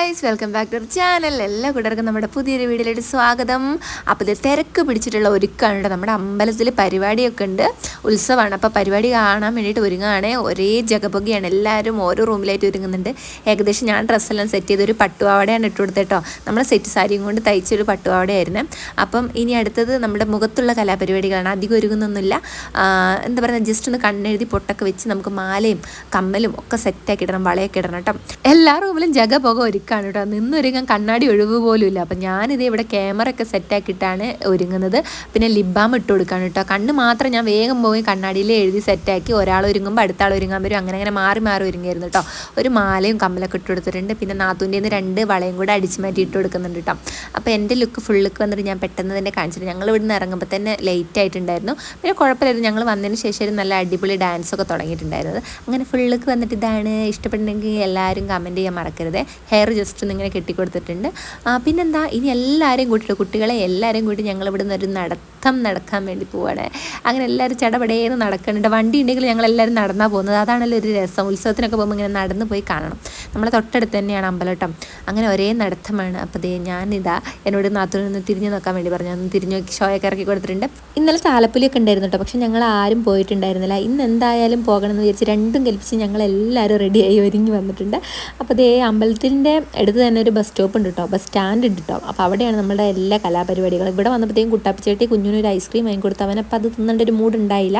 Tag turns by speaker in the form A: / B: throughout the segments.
A: Guys welcome back to channel എല്ലാ കൂട്ടർക്കും നമ്മുടെ പുതിയൊരു വീഡിയോയിലേക്ക് സ്വാഗതം. അപ്പോൾ ഇത് തിരക്ക് പിടിച്ചിട്ടുള്ള ഒരുക്കാണ് നമ്മുടെ അമ്പലത്തിൽ പരിപാടിയൊക്കെ ഉണ്ട്. ഉത്സവമാണ്. അപ്പോൾ പരിപാടി കാണാൻ വേണ്ടിയിട്ട് ഒരുങ്ങുകയാണ്. ഒരേ ജഗപൊഗയാണ് എല്ലാവരും ഓരോ റൂമിലായിട്ട് ഒരുങ്ങുന്നുണ്ട്. ഏകദേശം ഞാൻ ഡ്രസ്സെല്ലാം സെറ്റ് ചെയ്ത് ഒരു പട്ടുപാവടയാണ് ഇട്ട് കൊടുത്തേട്ടോ നമ്മൾ സെറ്റ് സാരിയും കൊണ്ട് തയ്ച്ചൊരു പട്ടുപാവടയായിരുന്നു. അപ്പം ഇനി അടുത്തത് നമ്മുടെ മുഖത്തുള്ള കലാപരിപാടികളാണ്. അധികം ഒരുങ്ങുന്നൊന്നുമില്ല. എന്താ പറയുക ജസ്റ്റ് ഒന്ന് കണ്ണെഴുതി പൊട്ടൊക്കെ വെച്ച് നമുക്ക് മാലയും കമ്മലും ഒക്കെ സെറ്റാക്കി ഇടണം. വളയൊക്കെ ഇടണം കേട്ടോ. എല്ലാ റൂമിലും ജഗ പുക ഒരുക്കാണ് കേട്ടോ. നിന്നൊരുങ്ങാൻ കണ്ണാടി ഒഴിവ് പോലും ഇല്ല അപ്പം ഞാനിത് ഇവിടെ ക്യാമറ ഒക്കെ സെറ്റാക്കിയിട്ടാണ് ഒരുങ്ങുന്നത്. പിന്നെ ലിബാം ഇട്ട് കൊടുക്കാണ് കേട്ടോ. കണ്ണ് മാത്രം ഞാൻ വേഗം പോയി കണ്ണാടിയിൽ എഴുതി സെറ്റാക്കി ഒരാൾ ഒരുങ്ങുമ്പോൾ അടുത്ത ആൾ ഒരുങ്ങാൻ വരും. അങ്ങനെ അങ്ങനെ മാറി മാറി ഒരുങ്ങിയിരുന്നു കേട്ടോ. ഒരു മാലയും കമ്മലൊക്കെ ഇട്ട് കൊടുത്തിട്ടുണ്ട്. പിന്നെ നാത്തൂന്റെ നിന്ന് രണ്ട് വളയും കൂടെ അടിച്ച് മാറ്റി ഇട്ട് കൊടുക്കുന്നുണ്ട് കേട്ടോ. അപ്പോൾ എന്റെ ലുക്ക് ഫുൾ ലുക്ക് വന്നിട്ട് ഞാൻ പെട്ടെന്ന് തന്നെ കാണിച്ചിട്ട് ഞങ്ങൾ ഇവിടുന്ന് ഇറങ്ങുമ്പോൾ തന്നെ ലേറ്റ് ആയിട്ടുണ്ടായിരുന്നു. പിന്നെ കുഴപ്പമില്ലായിരുന്നു. ഞങ്ങൾ വന്നതിന് ശേഷം നല്ല അടിപൊളി ഡാൻസൊക്കെ തുടങ്ങിയിട്ടുണ്ടായിരുന്നത്. അങ്ങനെ ഫുൾ ലുക്ക് വന്നിട്ട് ഇതാണ് ഇഷ്ടപ്പെട്ടിട്ടുണ്ടെങ്കിൽ എല്ലാവരും കമന്റ് ചെയ്യാൻ മറക്കരുത്. ഹെയർ ജസ്റ്റ് ഒന്ന് ഇങ്ങനെ കെട്ടിക്കൊടുത്തിട്ടുണ്ട്. പിന്നെന്താ? ഇനി എല്ലാവരെയും കൂട്ടിയിട്ട് കുട്ടികളെ എല്ലാവരെയും കൂട്ടി ഞങ്ങൾ ഇവിടുന്ന് ഒരു നടത്തം നടക്കാൻ വേണ്ടി പോവാണ്. അങ്ങനെ എല്ലാവരും ചടപടേന്ന് നടക്കുന്നുണ്ട് വണ്ടി ഉണ്ടെങ്കിൽ ഞങ്ങൾ എല്ലാവരും നടന്നാൽ പോകുന്നത്. അതാണല്ലോ ഒരു രസം. ഉത്സവത്തിനൊക്കെ പോകുമ്പോൾ ഇങ്ങനെ നടന്ന് പോയി കാണണം. നമ്മളെ തൊട്ടടുത്ത് തന്നെയാണ് അമ്പലട്ടം അങ്ങനെ ഒരേ നടത്തമാണ്. അപ്പോൾ ദേ ഞാനിതാ എന്നോട് നാത്തൂരിൽ നിന്ന് തിരിഞ്ഞു നോക്കാൻ വേണ്ടി പറഞ്ഞു. ഒന്ന് തിരിഞ്ഞു നോക്കി ഷോയൊക്കെ ഇറക്കി കൊടുത്തിട്ടുണ്ട്. ഇന്നലെ താലപ്പൊലിയൊക്കെ ഉണ്ടായിരുന്നു കേട്ടോ. പക്ഷെ ഞങ്ങൾ ആരും പോയിട്ടുണ്ടായിരുന്നില്ല. ഇന്ന് എന്തായാലും പോകണം എന്ന് വിചാരിച്ച് രണ്ടും കൽപ്പിച്ച് ഞങ്ങൾ എല്ലാവരും റെഡിയായി ഒരുങ്ങി വന്നിട്ടുണ്ട്. അപ്പോൾ ദേ അമ്പലത്തിന്റെ അടുത്ത് തന്നെ ഒരു ബസ് സ്റ്റോപ്പ് ഉണ്ട് കേട്ടോ. ബസ് സ്റ്റാൻഡ് ഉണ്ട് കേട്ടോ. അപ്പോൾ അവിടെയാണ് നമ്മുടെ എല്ലാ കലാപരിപാടികളും. ഇവിടെ വന്നപ്പോഴത്തേക്കും കുട്ടാപ്പിച്ചേട്ടി കുഞ്ഞിന് ഒരു ഐസ്ക്രീം വാങ്ങി കൊടുത്ത് അവനെ അപ്പം അത് തിന്നേണ്ട ഒരു മൂഡ് ഉണ്ടായില്ല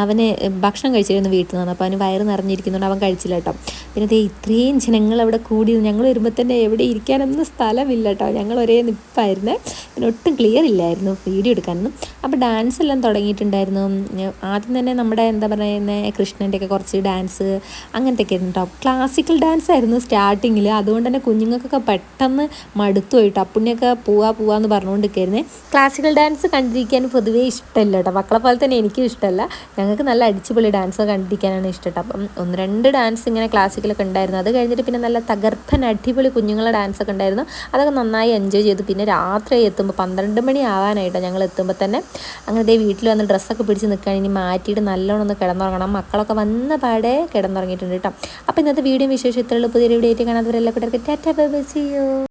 A: അവന് ഭക്ഷണം കഴിച്ചിരുന്നു വീട്ടിൽ നിന്ന്. അപ്പോൾ അവന് വയറ് നിറഞ്ഞിരിക്കുന്നുണ്ട് അവൻ കഴിച്ചില്ല കേട്ടോ. പിന്നെ ദേ ഇത്രയും ജനങ്ങൾ അവിടെ കൂടി ഞങ്ങൾ വരുമ്പോൾ തന്നെ എവിടെ ഇരിക്കാനൊന്നും സ്ഥലമില്ല കേട്ടോ. ഞങ്ങൾ ഒരേ നിപ്പായിരുന്നേ. പിന്നെ ഒട്ടും ക്ലിയർ ഇല്ലായിരുന്നു വീഡിയോ എടുക്കാനൊന്നും. അപ്പോൾ ഡാൻസ് എല്ലാം തുടങ്ങിയിട്ടുണ്ടായിരുന്നു. ആദ്യം തന്നെ നമ്മുടെ എന്താ പറയുന്നത് കൃഷ്ണന്റെയൊക്കെ കുറച്ച് ഡാൻസ് അങ്ങനത്തെ ഒക്കെ ആയിരുന്നു കേട്ടോ. ക്ലാസിക്കൽ ഡാൻസ് ആയിരുന്നു സ്റ്റാർട്ടിങ്ങിൽ അതുകൊണ്ട് തന്നെ കുഞ്ഞുങ്ങൾക്കൊക്കെ പെട്ടെന്ന് മടുത്തു പോയിട്ടോ അപ്പുണ്ണിയൊക്കെ പോവാ പോവാന്ന് പറഞ്ഞുകൊണ്ടിരിക്കുന്നത് ക്ലാസിക്കൽ ഡാൻസ് കണ്ടിരിക്കാൻ പൊതുവേ ഇഷ്ടമല്ല കേട്ടോ. മക്കളെ പോലെ തന്നെ എനിക്കും ഇഷ്ടമല്ല. ഞങ്ങൾക്ക് നല്ല അടിച്ചുപൊളി ഡാൻസ് കണ്ടിരിക്കാനാണ് ഇഷ്ടം കേട്ടോ. അപ്പം ഒന്ന് രണ്ട് ഡാൻസ് ഇങ്ങനെ ക്ലാസിക്കലൊക്കെ ഉണ്ടായിരുന്നു. അത് കഴിഞ്ഞിട്ട് പിന്നെ നല്ല തകർപ്പൻ അടിപൊളി കുഞ്ഞുങ്ങളുടെ ഡാൻസ് ഒക്കെ ഉണ്ടായിരുന്നു. അതൊക്കെ നന്നായി എൻജോയ് ചെയ്തു. പിന്നെ രാത്രി എത്തുമ്പോൾ പന്ത്രണ്ട് മണി ആവാനായിട്ടോ ഞങ്ങൾ എത്തുമ്പോൾ തന്നെ. അങ്ങനെ ദേ വീട്ടിൽ വന്ന് ഡ്രസ്സൊക്കെ പിടിച്ച് നിൽക്കാൻ ഇനി മാറ്റിയിട്ട് നല്ലോണം ഒന്ന് കിടന്നുറങ്ങണം. മക്കളൊക്കെ വന്ന പാടെ കിടന്നുറങ്ങിയിട്ടുണ്ട് കേട്ടോ. അപ്പോൾ ഇന്നത്തെ വീഡിയോ വിശേഷം ഇത്രയുള്ള പുതിയ വീഡിയോ ആയിട്ട് കാണാത്തവരെല്ലാം കൂടെ ടാറ്റാ ബൈ ബൈ ചെയ്യൂ